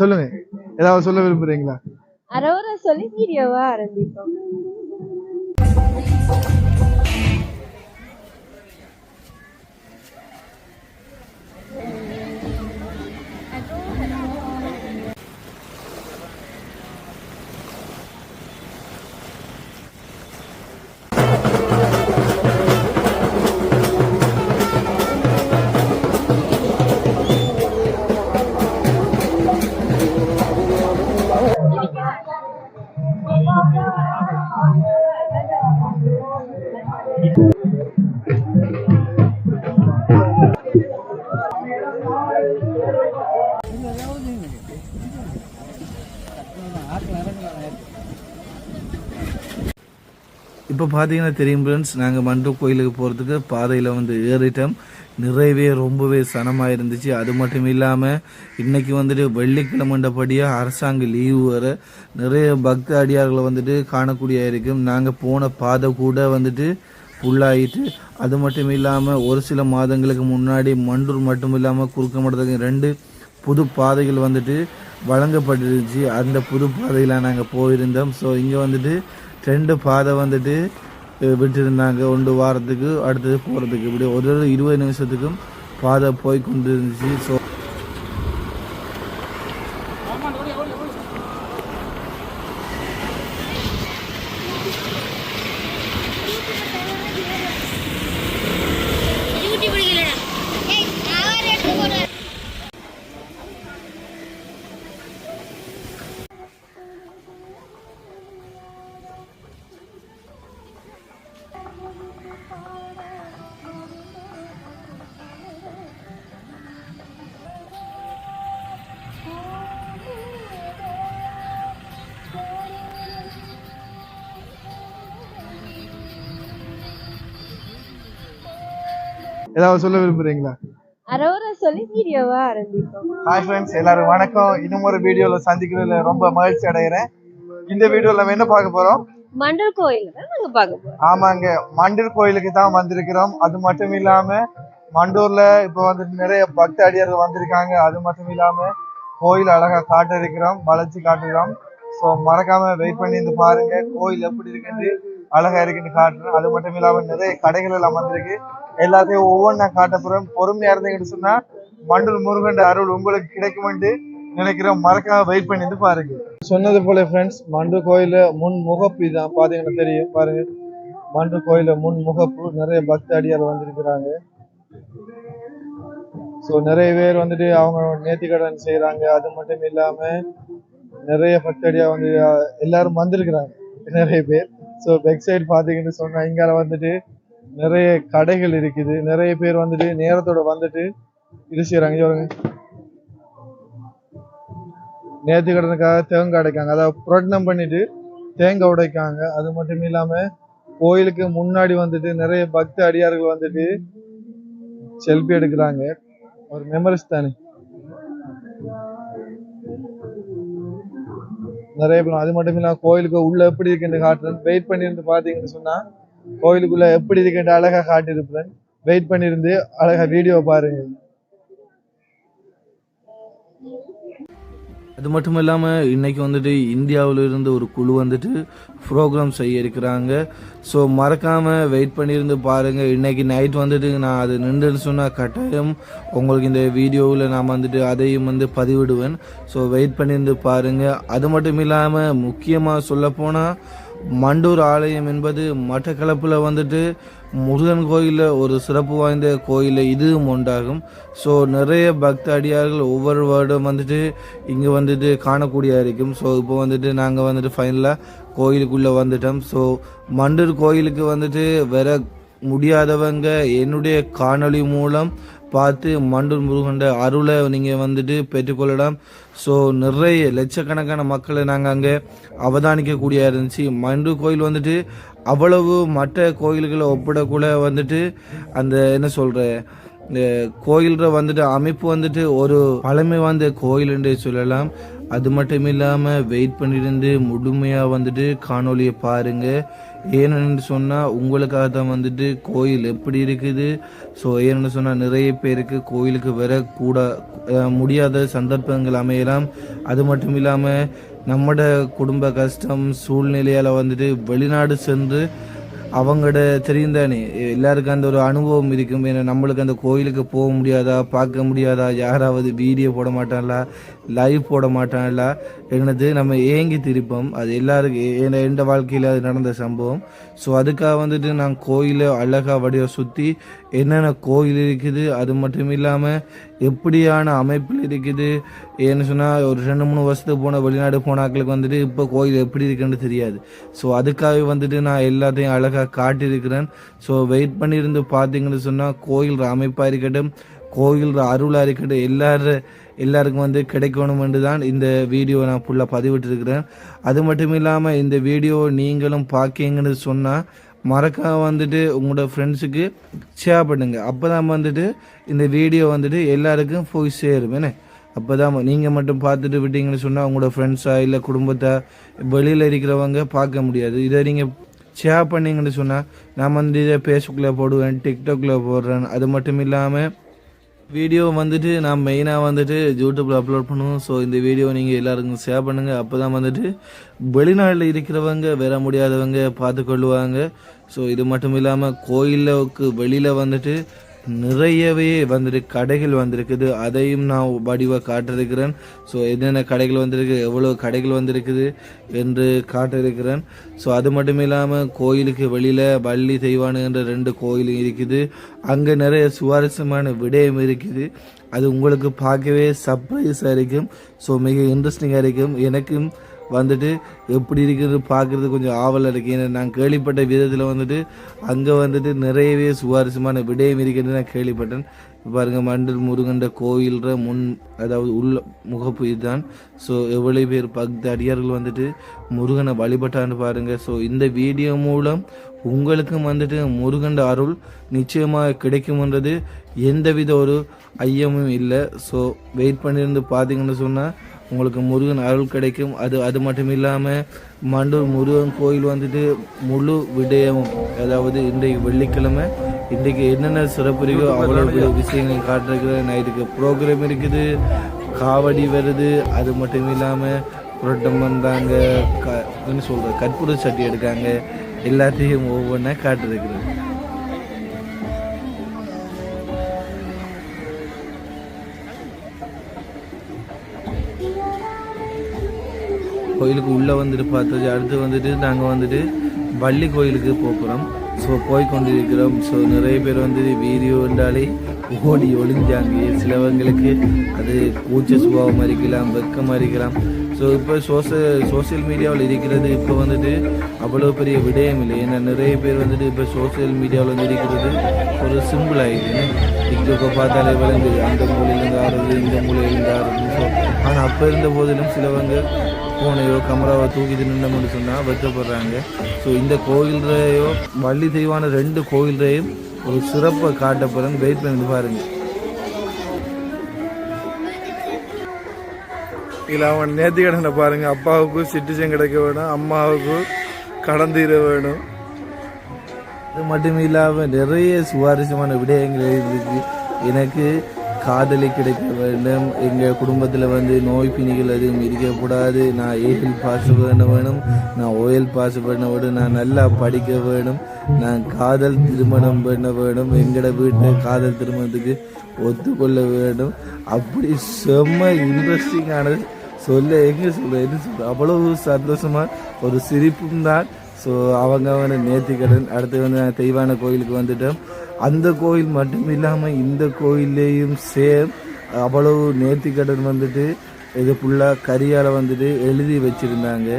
சொல்லுங்க. ஏதாவது சொல்ல விரும்புறீங்களா? அரோரா சொல்லி வீடியோவா ஆரம்பிப்போம். இப்போ பார்த்தீங்கன்னா தெரியும் ஃப்ரெண்ட்ஸ் நாங்கள் மண்டு கோயிலுக்கு போகிறதுக்கு பாதையில் வந்து ஏறிட்டோம். நிறையவே ரொம்பவே சனமாக இருந்துச்சு அது மட்டும் இல்லாமல் இன்னைக்கு வந்துட்டு வெள்ளிக்கிழமண்டபடியாக அரசாங்க லீவு வர நிறைய பக்த அடியார்களை வந்துட்டு காணக்கூடிய இருக்கும் நாங்கள் போன பாதை கூட வந்துட்டு ஃபுல்லாகிட்டு அது மட்டும் இல்லாமல் ஒரு சில மாதங்களுக்கு முன்னாடி மண்டூர் மட்டும் இல்லாமல் குறுக்க மட்டத்துக்கு ரெண்டு புது பாதைகள் வந்துட்டு வழங்கப்பட்டிருந்துச்சு. அந்த புது பாதையில் நாங்கள் போயிருந்தோம். ஸோ இங்கே வந்துட்டு ரெண்டு பாதை வந்துட்டு விட்டுருந்தாங்க. ஒன்று வாரத்துக்கு அடுத்தது போகிறதுக்கு இப்படி ஒரு இருபது நிமிஷத்துக்கும் பாதை போய் கொண்டு இருந்துச்சு ஸோ ஏதாவது சொல்ல விரும்புறீங்களா? அரோரா சொல்லி வீடியோவா ஆரம்பிப்போம். ஹாய் ஃப்ரெண்ட்ஸ் எல்லாரும் வணக்கம். இன்னும் ஒரு வீடியோல சந்திக்கிறதுல ரொம்ப மகிழ்ச்சி அடைகிறேன். இந்த வீடியோல நம்ம என்ன பார்க்க போறோம்? மண்டல் கோயில் தான் நாங்க பார்க்க போறோம். ஆமாங்க. மண்டூர் கோயிலுக்கு தான் வந்திருக்கிறோம். அது மட்டும் இல்லாம மண்டூர்ல இப்போ வந்து நிறைய பக்த அடியார்கள் வந்திருக்காங்க. அது மட்டும் இல்லாம கோயில் அழகா காட்ட இருக்கிறோம் வளைச்சு காட்டுறோம் ஸோ மறக்காம வெயிட் பண்ணி இருந்து பாருங்க. கோயில் எப்படி இருக்குன்னு. அழகா இருக்குன்னு காட்டுறேன். அது மட்டும் இல்லாம நிறைய கடைகள் எல்லாம் வந்திருக்கு. எல்லாத்தையும் ஒவ்வொன்றா காட்ட போறேன். பொறுமையா இருந்தீங்கன்னு சொன்னா மண்டல் முருகன் அருள் உங்களுக்கு கிடைக்குமென்று நினைக்கிறோம் மறக்காம வெயிட் பண்ணி பாருங்க. சொன்னது போல ஃப்ரெண்ட்ஸ் மண்டு கோயில முன் முகப்பு இதான். பாத்தீங்கன்னா தெரியும். பாருங்க. மண்டு கோயில முன் முகப்பு நிறைய பக்த அடியார் வந்திருக்கிறாங்க. ஸோ நிறைய பேர் வந்துட்டு அவங்க நேர்த்திக்கடன் செய்கிறாங்க அது மட்டும் இல்லாமல் நிறைய பக்தடியாக வந்து எல்லாரும் வந்திருக்கிறாங்க. நிறைய பேர். ஸோ பெக் சைடு பார்த்தீங்கன்னு சொன்னால் இங்கால வந்துட்டு நிறைய கடைகள் இருக்குது. நிறைய பேர் வந்துட்டு நேரத்தோட வந்துட்டு இது செய்கிறாங்க சொல்லுங்க நேற்று கடனுக்காக தேங்காய் உடைக்காங்க. அதாவது புரட்னம் பண்ணிட்டு தேங்காய் உடைக்காங்க. அது மட்டும் இல்லாமல் கோயிலுக்கு முன்னாடி வந்துட்டு நிறைய பக்த அடியார்கள் வந்துட்டு செல்ஃபி எடுக்கிறாங்க. ஒரு மெமரிஸ் தானே. நிறைய பேரும் அது மட்டும் இல்லாம கோயிலுக்கு உள்ள எப்படி இருக்குன்னு காட்டுறேன். வெயிட் பண்ணியிருந்து பாத்தீங்கன்னு சொன்னா கோயிலுக்குள்ள எப்படி இருக்குன்னு அழகா காட்டியிருப்பேன் வெயிட் பண்ணியிருந்து அழகா வீடியோ பாருங்க. அது மட்டும் இல்லாமல் இன்னைக்கு வந்துட்டு இந்தியாவில் இருந்து ஒரு குழு வந்துட்டு ப்ரோக்ராம் செய்ய இருக்கிறாங்க ஸோ மறக்காமல் வெயிட் பண்ணியிருந்து பாருங்கள் இன்னைக்கு நைட் வந்துட்டு நான் அது நின்றுன்னு சொன்னால் கட்டாயம் உங்களுக்கு இந்த வீடியோவில் நான் வந்துட்டு அதையும் வந்து பதிவிடுவேன். ஸோ வெயிட் பண்ணியிருந்து பாருங்கள் அது மட்டும் இல்லாமல் முக்கியமாக சொல்லப்போனால் மண்டூர் ஆலயம் என்பது மட்டக்களப்பில் வந்துட்டு முருகன் கோயிலில் ஒரு சிறப்பு வாய்ந்த கோயில் இதுவும் உண்டாகும் ஸோ நிறைய பக்த அடியார்கள் ஒவ்வொரு வருடம் வந்துட்டு இங்கே வந்துட்டு காணக்கூடிய இருக்கும் ஸோ இப்போ வந்துட்டு நாங்கள் வந்துட்டு ஃபைனலாக கோயிலுக்குள்ளே வந்துட்டோம். ஸோ மண்டூர் கோயிலுக்கு வந்துட்டு வர முடியாதவங்க என்னுடைய காணொளி மூலம் பார்த்து மண்டூர் முருகண்ட அருளை நீங்கள் வந்துட்டு பெற்றுக்கொள்ளலாம். ஸோ நிறைய லட்சக்கணக்கான மக்களை நாங்கள் அங்கே அவதானிக்கக்கூடிய இருந்துச்சு. மண்டூர் கோயில் வந்துட்டு அவ்வளவு மற்ற கோயில்களை ஒப்பிடக்கூட வந்துட்டு அந்த என்ன சொல்கிற இந்த கோயில்ற வந்துட்டு அமைப்பு வந்துட்டு ஒரு பழமை வாய்ந்த கோயில் என்று சொல்லலாம். அது மட்டும் இல்லாமல் வெயிட் பண்ணியிருந்து முழுமையாக வந்துட்டு காணொளியை பாருங்க. ஏன்னு சொன்னால் உங்களுக்காக தான் வந்துட்டு கோயில் எப்படி இருக்குது? ஸோ ஏன்னு சொன்னால் நிறைய பேருக்கு கோயிலுக்கு வர கூட முடியாத சந்தர்ப்பங்கள் அமையலாம். அது மட்டும் இல்லாமல் நம்மட குடும்ப கஷ்டம் சூழ்நிலையால் வந்துட்டு வெளிநாடு சென்று அவங்களோட தெரியும் தானே எல்லாருக்கும் அந்த ஒரு அனுபவம் இருக்கும். ஏன்னா நம்மளுக்கு அந்த கோயிலுக்கு போக முடியாதா பார்க்க முடியாதா? யாராவது வீடியோ போட மாட்டாங்களா? லைவ் போட மாட்டான்ல. என்னது நம்ம ஏங்கி திருப்போம். அது எல்லாருக்கும் என் எந்த வாழ்க்கையில் அது நடந்த சம்பவம். ஸோ அதுக்காக வந்துட்டு நான் கோயிலை அழகாக வடிவ சுற்றி என்னென்ன கோயில் இருக்குது அது மட்டும் இல்லாமல் எப்படியான அமைப்பில் இருக்குது ஏன்னு சொன்னால் ஒரு ரெண்டு மூணு வருஷத்துக்கு போன வெளிநாடு போனாக்களுக்கு வந்துட்டு இப்போ கோயில் எப்படி இருக்குன்னு தெரியாது. ஸோ அதுக்காகவே வந்துட்டு நான் எல்லாத்தையும் அழகாக காட்டியிருக்கிறேன். ஸோ வெயிட் பண்ணியிருந்து பார்த்தீங்கன்னு சொன்னால் கோயில் அமைப்பாக இருக்கட்டும் கோயில் அருளாக இருக்கட்டும் எல்லாரும் எல்லாருக்கும் வந்து கிடைக்கணுமென்று தான் இந்த வீடியோ நான் ஃபுல்லாக பதிவிட்டிருக்கிறேன். அது மட்டும் இல்லாமல் இந்த வீடியோ நீங்களும் பார்க்கீங்கன்னு சொன்னால் மறக்காம வந்துட்டு உங்களோட ஃப்ரெண்ட்ஸுக்கு ஷேர் பண்ணுங்கள் அப்போ தான் வந்துட்டு இந்த வீடியோ வந்துட்டு எல்லாருக்கும் போய் சேரும் என்ன? அப்போ தான் நீங்கள் மட்டும் பார்த்துட்டு விட்டீங்கன்னு சொன்னால் உங்களோட ஃப்ரெண்ட்ஸாக இல்லை குடும்பத்தை வெளியில் இருக்கிறவங்க பார்க்க முடியாது. இதை நீங்கள் ஷேர் பண்ணிங்கன்னு சொன்னால் நான் வந்து இதை ஃபேஸ்புக்கில் போடுவேன் டிக்டாக்ல போடுறேன். அது மட்டும் இல்லாமல் வீடியோ வந்துட்டு நான் மெயினாக வந்துட்டு யூடியூப்பில் அப்லோட் பண்ணுவோம். ஸோ இந்த வீடியோ நீங்கள் எல்லாருக்கும் ஷேர் பண்ணுங்கள் அப்போ தான் வந்துட்டு வெளிநாட்டில் இருக்கிறவங்க வர முடியாதவங்க பார்த்துக்கொள்ளுவாங்க. ஸோ இது மட்டும் இல்லாமல் கோயிலுக்கு வெளியில் வந்துட்டு நிறையவே வந்திருக்கு கடைகள் வந்திருக்குது. அதையும் நான் வடிவாக காட்டிருக்கிறேன் ஸோ என்னென்ன கடைகள் வந்திருக்கு எவ்வளோ கடைகள் வந்திருக்குது என்று காட்டிருக்கிறேன் ஸோ அது மட்டும் இல்லாமல் கோயிலுக்கு வெளியில் வள்ளி தெய்வானு என்ற ரெண்டு கோயிலும் இருக்குது. அங்கே நிறைய சுவாரஸ்யமான விடயம் இருக்குது. அது உங்களுக்கு பார்க்கவே சர்ப்ரைஸாக இருக்கும். ஸோ மிக இன்ட்ரெஸ்டிங்காக இருக்கும். எனக்கும் வந்துட்டு எப்படி இருக்குது பார்க்குறது கொஞ்சம் ஆவலாக இருக்குது ஏன்னா நான் கேள்விப்பட்ட விதத்தில் வந்துட்டு அங்கே வந்துட்டு நிறையவே சுவாரஸ்யமான விடயம் இருக்குன்னு நான் கேள்விப்பட்டேன். பாருங்கள் மண்டல் முருகண்ட கோயில்ற முன் அதாவது உள்ள முகப்பு இதுதான். ஸோ எவ்வளோ பேர் பக்த அடியார்கள் வந்துட்டு முருகனை வழிபட்டான்னு பாருங்கள் ஸோ இந்த வீடியோ மூலம் உங்களுக்கும் வந்துட்டு முருகண்ட அருள் நிச்சயமாக கிடைக்கும்ன்றது எந்தவித ஒரு ஐயமும் இல்லை. ஸோ வெயிட் பண்ணியிருந்து பார்த்தீங்கன்னு சொன்னால் உங்களுக்கு முருகன் அருள் கிடைக்கும். அது அது மட்டும் இல்லாமல் மண்டூர் முருகன் கோயில் வந்துட்டு முழு விடயமும் அதாவது இன்றைக்கு வெள்ளிக்கிழமை இன்றைக்கு என்னென்ன சிறப்பு இருக்கோ அவ்வளோ விஷயங்கள் காட்டுறதுக்கு நைட்டுக்கு ப்ரோக்ராம் இருக்குது. காவடி வருது. அது மட்டும் இல்லாமல் புரட்டம் வந்தாங்க. க சொல்கிற கற்பூர சட்டி எடுக்காங்க. எல்லாத்தையும் ஒவ்வொன்றா காட்டுறது கோயிலுக்கு உள்ளே வந்துட்டு பார்த்தது அடுத்து வந்துட்டு நாங்கள் வந்துட்டு வள்ளி கோயிலுக்கு போகிறோம் ஸோ போய் கொண்டிருக்கிறோம் ஸோ நிறைய பேர் வந்து வீடியோ என்றாலே ஓடி ஒளிஞ்சாங்க. சிலவங்களுக்கு அது கூச்ச சுபாவம் இருக்கலாம் வெக்கமாக இருக்கலாம். ஸோ இப்போ சோச சோசியல் மீடியாவில் இருக்கிறது இப்போ வந்துட்டு அவ்வளோ பெரிய விடயம் இல்லை. ஏன்னா நிறைய பேர் வந்துட்டு இப்போ சோசியல் மீடியாவில் வந்து இருக்கிறது ஒரு சிம்பிள் ஆகிடுது டிக்டாக்கை பார்த்தாலே விளங்குது. அந்த மூலையிலேருந்து ஆடுறது இந்த மூலையிலேருந்து ஆறுது ஸோ ஆனால் அப்போ இருந்த போதிலும் சிலவங்க ஃபோனையோ கேமராவை தூக்கிட்டு நின்றோம்னு சொன்னால் வெட்டப்படுறாங்க ஸோ இந்த கோயில்றையோ வள்ளி தெய்வான ரெண்டு கோயில்றையும் ஒரு சிறப்பை காட்டப்படுறேன் வெயிட் பண்ணி பாருங்க. இதில் அவன் நேர்த்தி கடனை பாருங்க. அப்பாவுக்கு சிட்டிசன் கிடைக்க வேணும். அம்மாவுக்கு கடன் தீர வேணும். அது மட்டும் இல்லாமல் நிறைய சுவாரஸ்யமான விடயங்கள் இருக்கு எனக்கு காதலி கிடைக்க வேண்டும். எங்கள் குடும்பத்தில் வந்து நோய் பிணிகள் எதுவும் இருக்கக்கூடாது நான் ஏஎல் பாஸ் பண்ண வேணும். நான் ஓஎல் பாஸ் பண்ண வேணும். நான் நல்லா படிக்க வேணும். நான் காதல் திருமணம் பண்ண வேணும். எங்களோட வீட்டில் காதல் திருமணத்துக்கு ஒத்துக்கொள்ள வேண்டும். அப்படி செம்ம இன்ட்ரெஸ்டிங்கானது சொல்ல எங்கே சொல்ல என்ன சொல்ல அவ்வளவு சந்தோஷமாக ஒரு சிரிப்பும் தான். ஸோ அவங்க வந்து நேர்த்திக்கடன் அடுத்து வந்து நான் தெய்வான கோயிலுக்கு வந்துட்டோம். அந்த கோயில் மட்டும் இல்லாமல் இந்த கோயில்லையும் சேம் அவ்வளவு நேர்த்திக்கடன் வந்துட்டு இது ஃபுல்லாக கரியால் வந்துட்டு எழுதி வச்சுருந்தாங்க.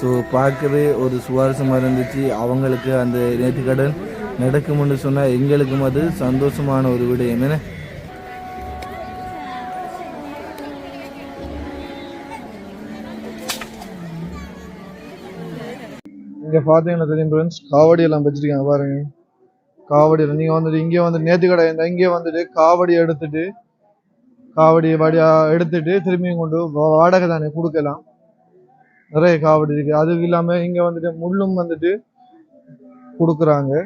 ஸோ பார்க்கவே ஒரு சுவாரஸ்யமாக இருந்துச்சு. அவங்களுக்கு அந்த நேர்த்திக்கடன் நடக்கும்னு சொன்னால் எங்களுக்கும் அது சந்தோஷமான ஒரு விடயம். என்ன? இங்கே பார்த்தீங்கன்னா தெரியும் ஃப்ரெண்ட்ஸ் காவடி எல்லாம் வச்சிருக்காங்க பாருங்க. காவடி நீங்கள் வந்துட்டு இங்கே வந்து நேத்து கடை இருந்தால் இங்கே வந்துட்டு காவடி எடுத்துட்டு காவடி வடியா எடுத்துட்டு திரும்பியும் கொண்டு வா- வாடகை தானே கொடுக்கலாம். நிறைய காவடி இருக்குது அதுவும் இல்லாமல் இங்கே வந்துட்டு முள்ளும் வந்துட்டு கொடுக்குறாங்க.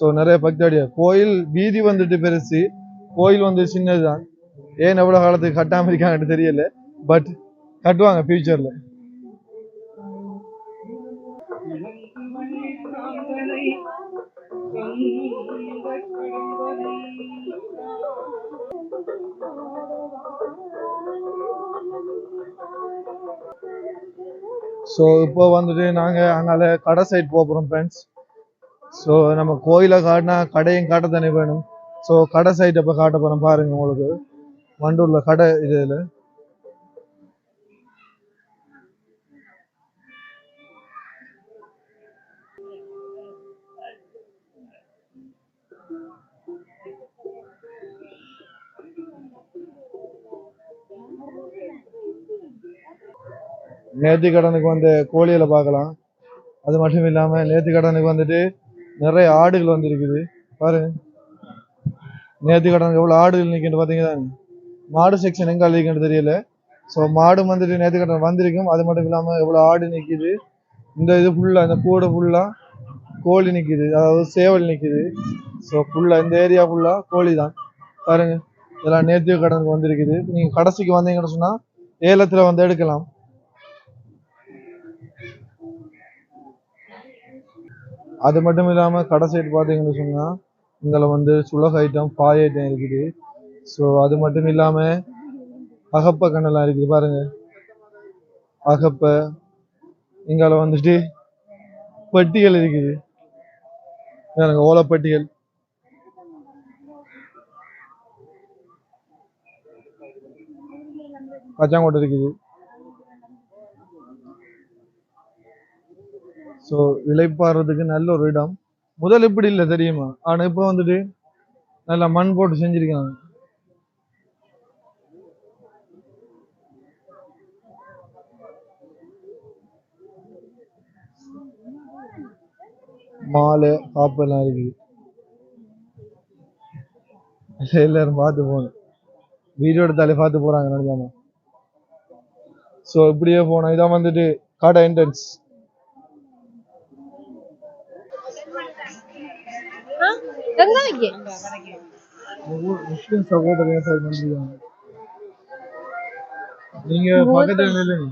ஸோ நிறைய பக்தாடியா. கோயில் வீதி வந்துட்டு பெருசு. கோயில் வந்து சின்னதுதான். ஏன் எவ்வளோ காலத்துக்கு கட்டாமல் இருக்காங்கன்னு தெரியல. பட் கட்டுவாங்க ஃபியூச்சரில் ஸோ இப்போ வந்துட்டு நாங்கள் அங்கால கடை சைட் போகிறோம் ஃப்ரெண்ட்ஸ் ஸோ நம்ம கோயிலை காட்டினா கடையும் காட்ட தானே வேணும். ஸோ கடை சைட் அப்போ காட்ட போகிறோம் பாருங்க உங்களுக்கு. வண்டூர்ல கடை இதில் நேர்த்தி கடனுக்கு வந்து கோழிகளை பார்க்கலாம். அது மட்டும் இல்லாமல் நேர்த்தி கடனுக்கு வந்துட்டு நிறைய ஆடுகள் வந்துருக்குது. பாருங்க நேர்த்தி கடனுக்கு எவ்வளோ ஆடுகள் நிற்கின்னு பார்த்தீங்கன்னா மாடு செக்ஷன் எங்கே அழிக்குன்னு தெரியல. ஸோ மாடு வந்துட்டு நேர்த்தி கடன் வந்திருக்கும். அது மட்டும் இல்லாமல் எவ்வளோ ஆடு நிற்கிது இந்த இது ஃபுல்லாக இந்த கூடை ஃபுல்லாக கோழி நிற்கிது அதாவது சேவல் நிற்கிது ஸோ ஃபுல்லாக இந்த ஏரியா ஃபுல்லாக கோழி தான் பாருங்கள் இதெல்லாம் நேர்த்தி கடனுக்கு வந்திருக்குது. நீங்கள் கடைசிக்கு வந்தீங்கன்னு சொன்னால் ஏலத்தில் வந்து எடுக்கலாம். அது மட்டும் இல்லாமல் கடை சைடு பார்த்தீங்கன்னு சொன்னால் இதில் வந்து சுலக ஐட்டம் பாய் ஐட்டம் இருக்குது. ஸோ அது மட்டும் இல்லாமல் அகப்ப கண்ணெல்லாம் இருக்குது பாருங்க. அகப்ப இங்கால வந்துட்டு பட்டிகள் இருக்குது. பாருங்க ஓலப்பட்டிகள் கச்சாங்கோட்டை இருக்குது. ஸோ இழைப்பாடுறதுக்கு நல்ல ஒரு இடம். முதல் இப்படி இல்லை தெரியுமா? ஆனா இப்போ வந்துட்டு நல்லா மண் போட்டு செஞ்சிருக்காங்க. மாலை காப்பு எல்லாம் இருக்குது. எல்லாரும் பார்த்து போகணும். வீடியோ எடுத்தாலே பார்த்து போறாங்க நினைக்காம ஸோ இப்படியே போனோம் இதான் வந்துட்டு கடை என்ட்ரன்ஸ் ஆ எங்க வைக்க முஸ்லிம் சகோதரர் சார் நன்றிங்க நீங்க பக்கத்துல நில்லுங்க.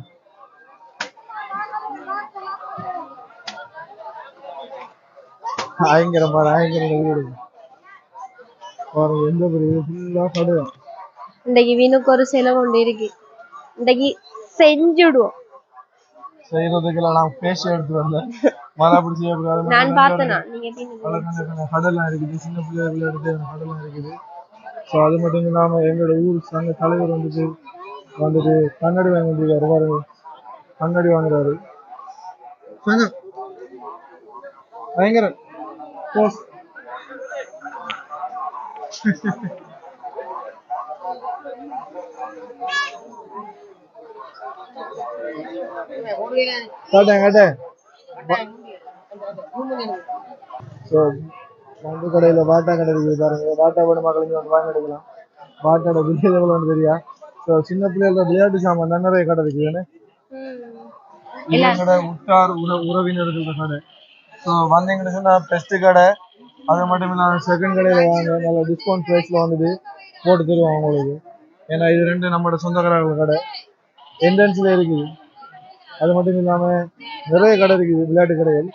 ஆயங்கிற மாதிரி ஆயங்கிற வீடு பாருங்க எந்த பெரிய ஃபுல்லா கடை இன்றைக்கு வீணுக்கு ஒரு செலவு ஒன்று இருக்கு. இன்றைக்கு செஞ்சுடுவோம். செய்யறதுக்கெல்லாம் நான் பேசி எடுத்து வந்தேன். மழை அப்படி செய்யக்கூடாது நான் பார்த்தேனா? நீங்க கடலாம் இருக்குது. சின்ன பிள்ளைகள் விளையாடுறது கடலாம் இருக்குது. ஸோ அது மட்டும் இல்லாம எங்களோட ஊர் சங்க தலைவர் வந்துட்டு வந்துட்டு கண்ணாடி வாங்கி வந்திருக்காரு. பாருங்க. கண்ணாடி வாங்குறாரு. சங்க பயங்கர போஸ் காட்டேன் காட்டேன் ஸோ மண்டு கடையில் வாட்டா கடை இருக்குது பாருங்க. வாட்டா வேணும் மக்களுங்க வந்து வாங்கி எடுக்கலாம் வாட்டாட விலை எவ்வளோன்னு தெரியா ஸோ சின்ன பிள்ளைகள விளையாட்டு சாமான் தான் நிறைய கடை இருக்குது கடை உற்றார் உற உறவினர்கள் கடை. ஸோ வந்தீங்கன்னு சொன்னால் பெஸ்ட் கடை. அது மட்டும் இல்லாமல் செகண்ட் கடையில் வாங்க நல்ல டிஸ்கவுண்ட் ப்ரைஸில் வந்துட்டு போட்டு தருவாங்க உங்களுக்கு. ஏன்னா இது ரெண்டு நம்மளோட சொந்தக்காரர்கள் கடை. என்ட்ரன்ஸில் இருக்குது. அது மட்டும் இல்லாமல் நிறைய கடை இருக்குது விளையாட்டு கடைகள்.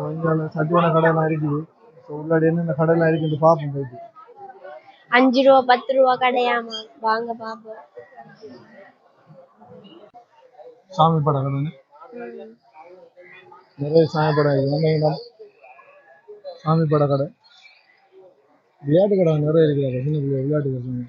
ஸோ இங்கே சட்டுவான கடையெல்லாம் இருக்குது. ஸோ உள்ளாடி என்னென்ன கடையெல்லாம் இருக்குன்னு பார்ப்போம் போயிட்டு. அஞ்சு ரூபா பத்து ரூபா கடையாமா வாங்க பாப்போம். சாமி படம் கடைன்னு நிறைய சாமி படம் இருக்குது. சாமி பட கடை. விளையாட்டு கடை நிறைய இருக்குது. சின்ன பிள்ளை விளையாட்டு கடை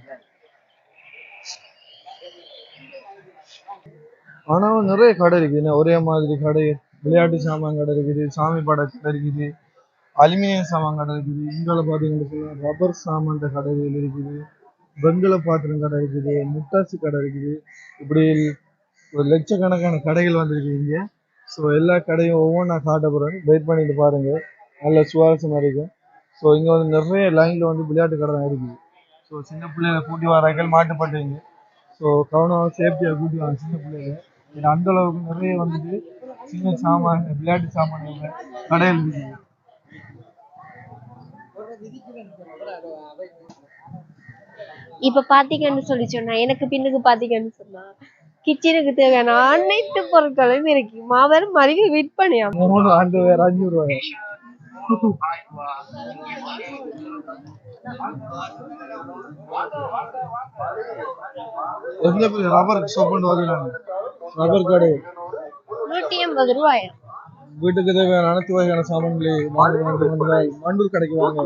ஆனால் நிறைய கடை இருக்குது. ஒரே மாதிரி கடை விளையாட்டு சாமான் கடை இருக்குது சாமி பட கடை இருக்குது அலுமினியம் சாமான் கடை இருக்குது. இங்கால பார்த்தீங்கன்னா ரப்பர் சாமான் கடைகள் இருக்குது வெங்கல பாத்திரம் கடை இருக்குது முட்டாசு கடை இருக்குது. இப்படி ஒரு லட்சக்கணக்கான கடைகள் வந்திருக்கு இங்கே. ஸோ எல்லா கடையும் ஒவ்வொன்றா காட்ட போகிறேன் வெயிட் பண்ணிட்டு பாருங்கள் நல்ல சுவாரஸ்யமாக இருக்கும். ஸோ இங்கே வந்து நிறைய லைனில் வந்து விளையாட்டு கடை தான் இருக்குது. ஸோ சின்ன பிள்ளைகளை கூட்டி வரார்கள் மாட்டுப்பட்டீங்க ஸோ கவனம் சேஃப்டியாக கூட்டி வாங்க சின்ன பிள்ளைகளை ஏன்னா அந்த அளவுக்கு நிறைய வந்துட்டு சின்ன சாமான் விளையாட்டு சாமான்கள் கடையில் இருக்குது இப்ப பாத்தீங்கன்னு சொல்லி சொன்னா எனக்கு பின்னுக்கு பாத்தீங்கன்னு சொன்னா கிச்சனுக்கு தேவையான அனைத்து பொருட்களும் இருக்கு. மாபெரும் மலிவு விற்பனையா மூணு ஆண்டு வேற அஞ்சு ரூபாய் ரப்பர் ஷாப் ரப்பர் கடை. நூற்றி ஐம்பது ரூபாயா. வீட்டுக்கு தேவையான அனைத்து வகையான சாமான்களை வாங்க வந்து வந்தால் மண்டூர் கடைக்கு வாங்க.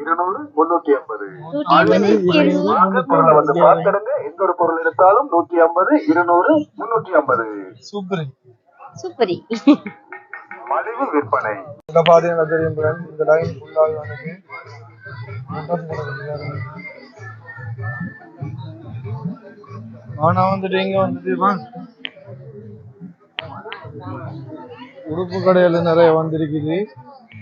இருநூறு முன்னூத்தி ஐம்பது நூற்றி ஐம்பது இருநூறு. பொருளை வந்து பார்த்திடுங்க. எந்த ஒரு பொருள் எடுத்தாலும் நூத்தி ஐம்பது இருநூறு முன்னூத்தி ஐம்பது. சூப்பர். சூப்பரி. மலிவு விற்பனை. இந்த பாத்தீங்கன்னா தெரியும் இந்த லைன் ஃபுல்லாக. ஆனா வந்துட்டு இங்க வந்துட்டு உடுப்பு கடையில நிறைய வந்திருக்குது.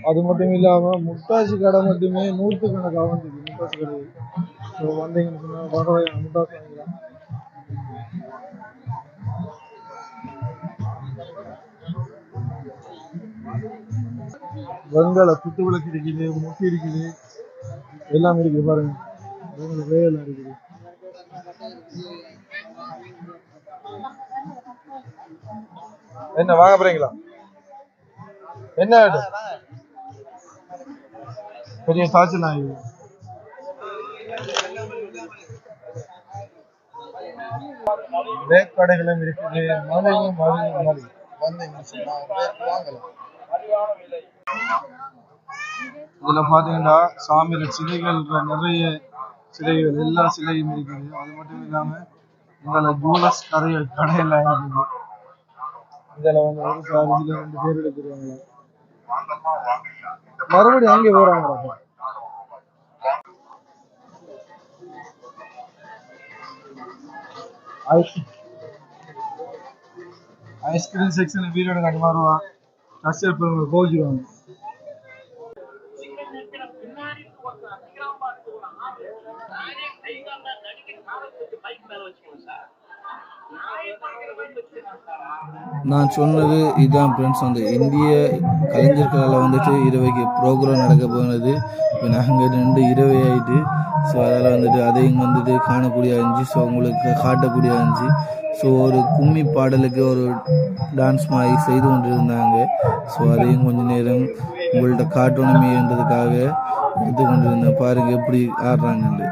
அது மட்டும் இல்லாம முட்டாசி கடை மட்டுமே நூற்று கணக்காக வந்துருக்கு. முட்டாசி கடை ஸோ வந்தீங்கன்னு சொன்னால் வர முட்டாசி வாங்கிக்கலாம். வெங்கால குத்து விளக்கு இருக்குது முட்டி இருக்குது. எல்லாம் இருக்குது பாருங்க. வேலை இருக்குது. என்ன வாங்க போறீங்களா? என்ன வேணும் பெரிய காய்ச்சல் ஆகுது பேக் கடைகளும் இருக்குது. மழையும் மழையும் மழை வந்தீங்கன்னு வாங்கலாம் இதுல பாத்தீங்கன்னா சாமியோட சிலைகள் நிறைய சிலைகள் எல்லா சிலையும் இருக்குது. அது மட்டும் இல்லாம இதுல ஜூலஸ் கடைகள் கடையெல்லாம் இருக்குது. இதுல வந்து ஒரு சார் ரெண்டு பேர் எடுத்துருவாங்க மறுபடியும் அங்கே போறாங்க ஐஸ்கிரீம் செக்ஷன் வீடியோ காட்டி மாறுவா கஷ்டப்பட்டு போகிடுவாங்க நான் சொன்னது இதுதான் ஃப்ரெண்ட்ஸ் அந்த இந்திய கலைஞர்களால் வந்துட்டு இரவைக்கு ப்ரோக்ராம் நடக்க போனது. இப்போ நாங்கள் ரெண்டு இரவை ஆகிட்டு ஸோ அதில் வந்துட்டு அதையும் வந்துட்டு காணக்கூடிய இருந்துச்சு ஸோ உங்களுக்கு காட்டக்கூடிய இருந்துச்சு ஸோ ஒரு கும்மி பாடலுக்கு ஒரு டான்ஸ் மாதிரி செய்து கொண்டு இருந்தாங்க ஸோ அதையும் கொஞ்ச நேரம் உங்கள்கிட்ட காட்டணுமேன்றதுக்காக எடுத்து கொண்டு இருந்தேன் பாருங்க எப்படி ஆடுறாங்கன்னு.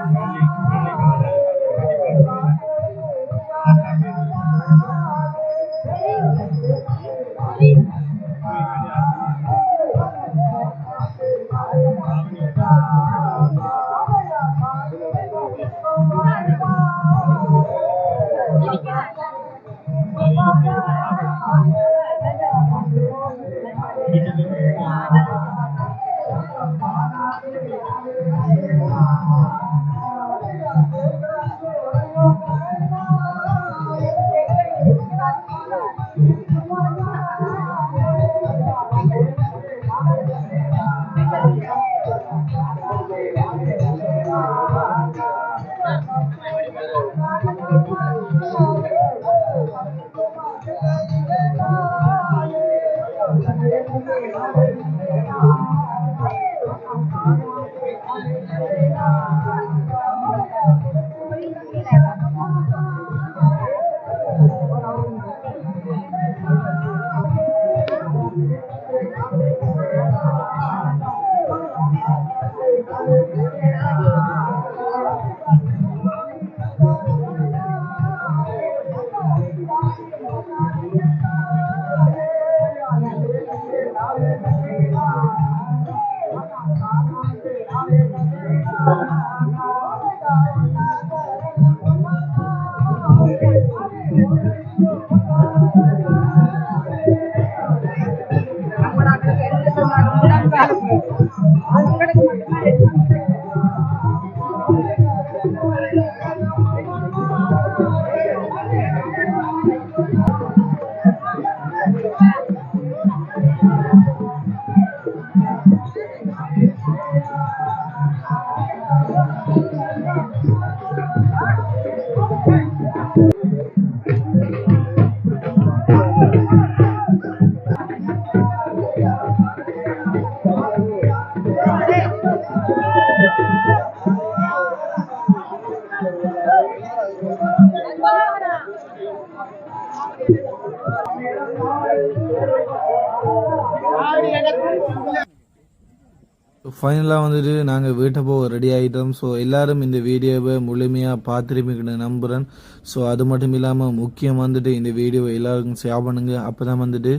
ஃபைனலாக வந்துட்டு நாங்கள் வீட்டை போக ரெடி ஆகிட்டோம் ஸோ எல்லாரும் இந்த வீடியோவை முழுமையாக பார்த்துருப்பீங்கன்னு நம்புகிறேன் ஸோ அது மட்டும் இல்லாமல் முக்கியம் வந்துட்டு இந்த வீடியோவை எல்லாருக்கும் ஷேர் பண்ணுங்கள் அப்போ தான் வந்துட்டு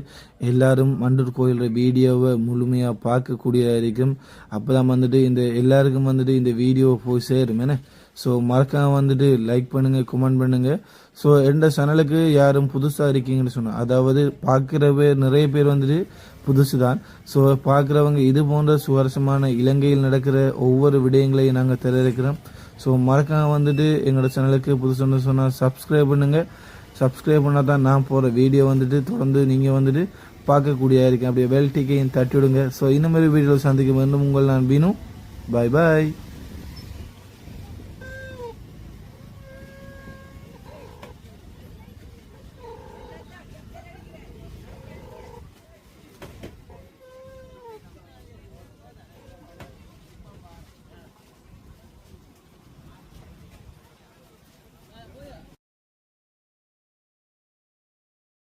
எல்லாரும் மண்டூர் கோயிலோட வீடியோவை முழுமையாக பார்க்கக்கூடியதாக இருக்கும். அப்போ தான் வந்துட்டு இந்த எல்லாருக்கும் வந்துட்டு இந்த வீடியோ போய் சேரும். என்ன? ஸோ மறக்காமல் வந்துட்டு லைக் பண்ணுங்கள் கமெண்ட் பண்ணுங்கள் ஸோ எந்த சேனலுக்கு யாரும் புதுசாக இருக்கீங்கன்னு சொன்னால் அதாவது பார்க்குற பேர் நிறைய பேர் வந்துட்டு புதுசு தான் ஸோ பார்க்குறவங்க இது போன்ற சுவாரஸ்யமான இலங்கையில் நடக்கிற ஒவ்வொரு விடயங்களையும் நாங்கள் தெரிவிக்கிறோம். ஸோ மறக்காமல் வந்துட்டு எங்களோட சேனலுக்கு புதுசுன்னு சொன்னால் சப்ஸ்கிரைப் பண்ணுங்கள் சப்ஸ்கிரைப் பண்ணால் தான் நான் போகிற வீடியோ வந்துட்டு தொடர்ந்து நீங்கள் வந்துட்டு பார்க்கக்கூடிய இருக்கேன் அப்படியே வெல் டிக்கையும் தட்டி விடுங்க ஸோ இந்த மாதிரி வீடியோவில் சந்திக்க வேண்டும் உங்கள் நான் வீணும் பாய் பாய்